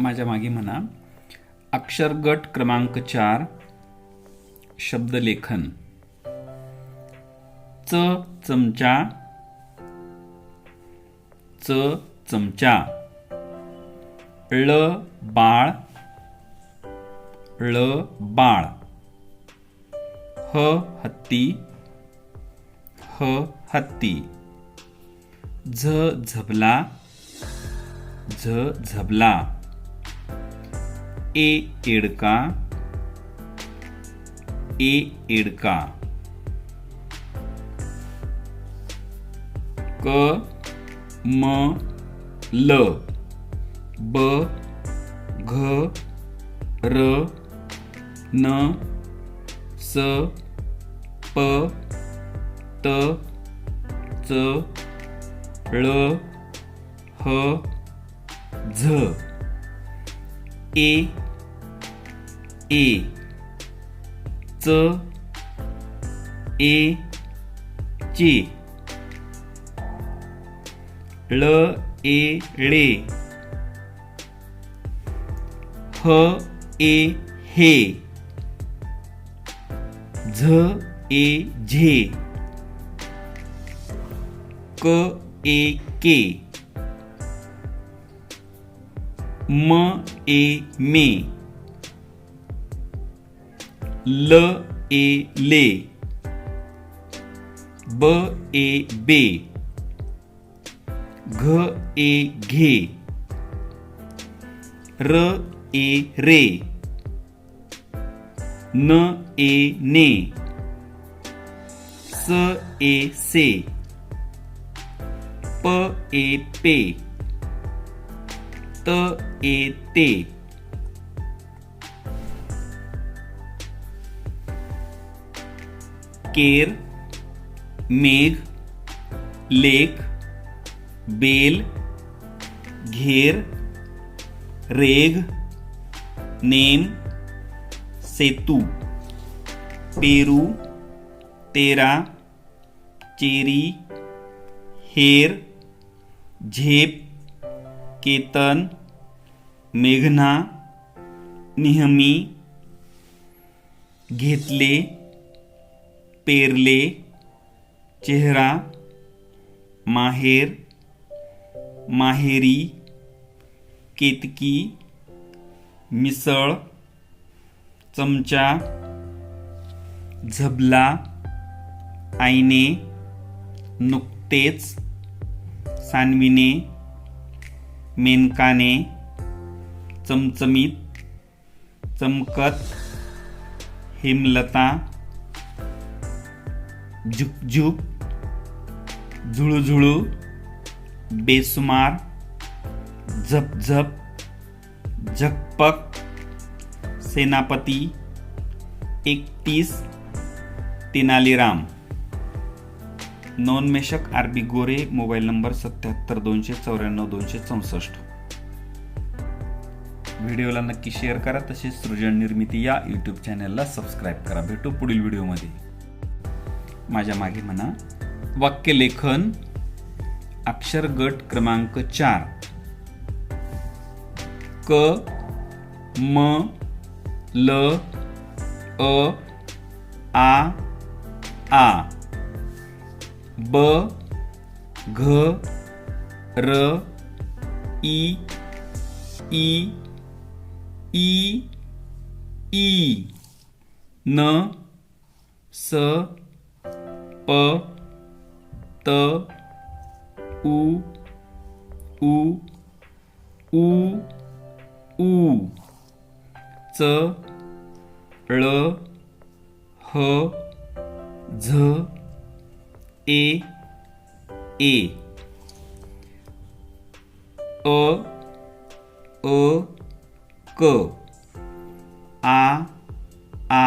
माझ्या मागे म्हणा. अक्षरगट क्रमांक चार शब्दलेखन च चमचा च चमचा. ळ बाळ ळ बाळ. ह हत्ती ह हत्ती. झ झबला झ झबला. ए एडका ए एडका क म ल ब घ र न स प त च ळ ह झ ए ए च ए चे. ल ए ळे. ह ए हे. झ ए झे. क ए के. म ए मे. ल ए ले ब ए बे घ ए घे र ए रे न ए ने स ए से प ए पे त ए ते केर, मेघ लेख बेल, घेर रेघ नेम, सेतु, पेरू, तेरा, चेरी, हेर, झेप, केतन, मेघना, नेहमी, घेतले पेरले चेहरा माहेर माहेरी केतकी मिसळ चमचा झबला आईने नुकतेच सानविने मेनकाने चमचमीत चमकत हेमलता झुकझुक झुळूझुळू बेसुमार झपझप झकपक सेनापती एकतीस Tenaliram. नवोन्मेषक R B Gore mobile number सत्याहत्तर दोनशे चौऱ्याण्णव दोनशे चौसष्ट. व्हिडिओला नक्की शेअर करा तसेच सृजन निर्मिती या यूट्यूब चॅनलला सबस्क्राईब करा. भेटू पुढील व्हिडिओमध्ये. माझ्या मागे म्हणा. वाक्यलेखन अक्षर गट क्रमांक चार. क म ल अ आ आ. ब घ र ई ई ई ई न स प त उ उ उ उ च ळ ह झ ए ए. अ अ क. आ आ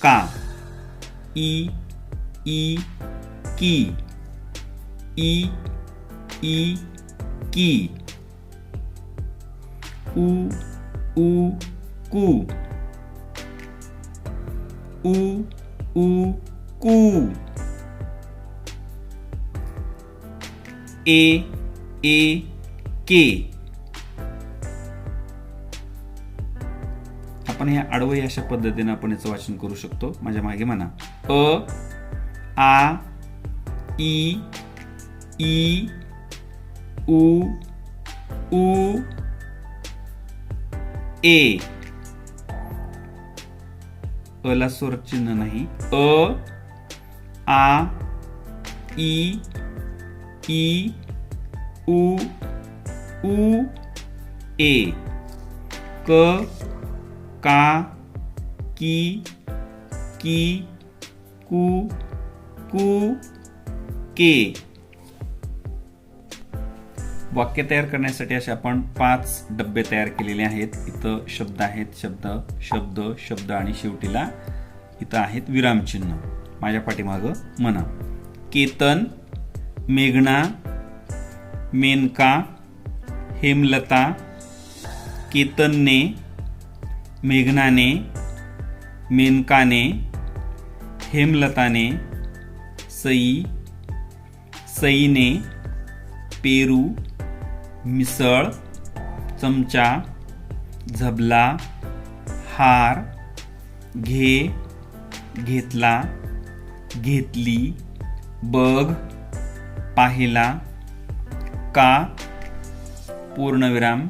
का. ई ई की. ई ई की. उ उ कु. उ उ कु. ए ए के. आपण हे आडवं अशा पद्धतीने आपण याचं वाचन करू शकतो. माझ्या मागे म्हणा. अ आ I, ई उ उ ए e. अला स्वर चिन्ह नाही. अ आ ई ई उ उ ए. क का की की कु कु के वाक्य तयार करण्यासाठी असे आपण पाच डब्बे तयार केलेले आहेत. इथं शब्द आहेत शब्द शब्द शब्द आणि शेवटीला इथं आहेत विरामचिन्ह माझ्या पाठीमागं म्हणा केतन मेघना मेनका हेमलता केतनने मेघनाने मेनकाने हेमलताने सई सईने पेरू मिसळ चमचा झबला हार घे घेतला घेतली बघ पाहिला का पूर्णविराम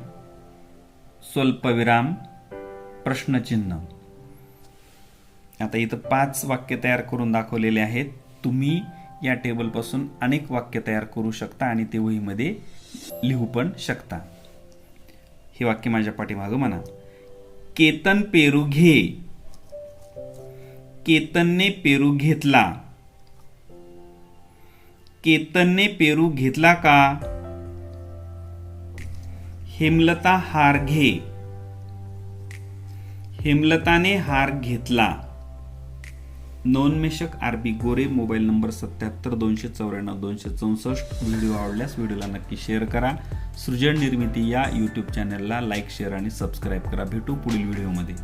स्वल्पविराम प्रश्नचिन्ह. आता इथं पाच वाक्य तयार करून दाखवलेले आहेत. तुम्ही या टेबलपासून अनेक वाक्य तयार करू शकता आणि ते वहीमध्ये लिहू पण शकता. हे वाक्य माझ्या पाठीमागं म्हणा. केतन पेरू घे. केतनने पेरू घेतला. केतनने पेरू घेतला का? हेमलता हार घे. हेमलताने हार घेतला. नोनमेषक R B Gore mobile number सत्याहत्तर दोनशे चौऱ्याण्णव दोनशे चौसष्ट व्हिडिओ आवडल्यास व्हिडिओला नक्की शेअर करा. सृजन निर्मिती या यूट्यूब चॅनलला लाईक शेअर आणि सबस्क्राईब करा. भेटू पुढील व्हिडिओमध्ये.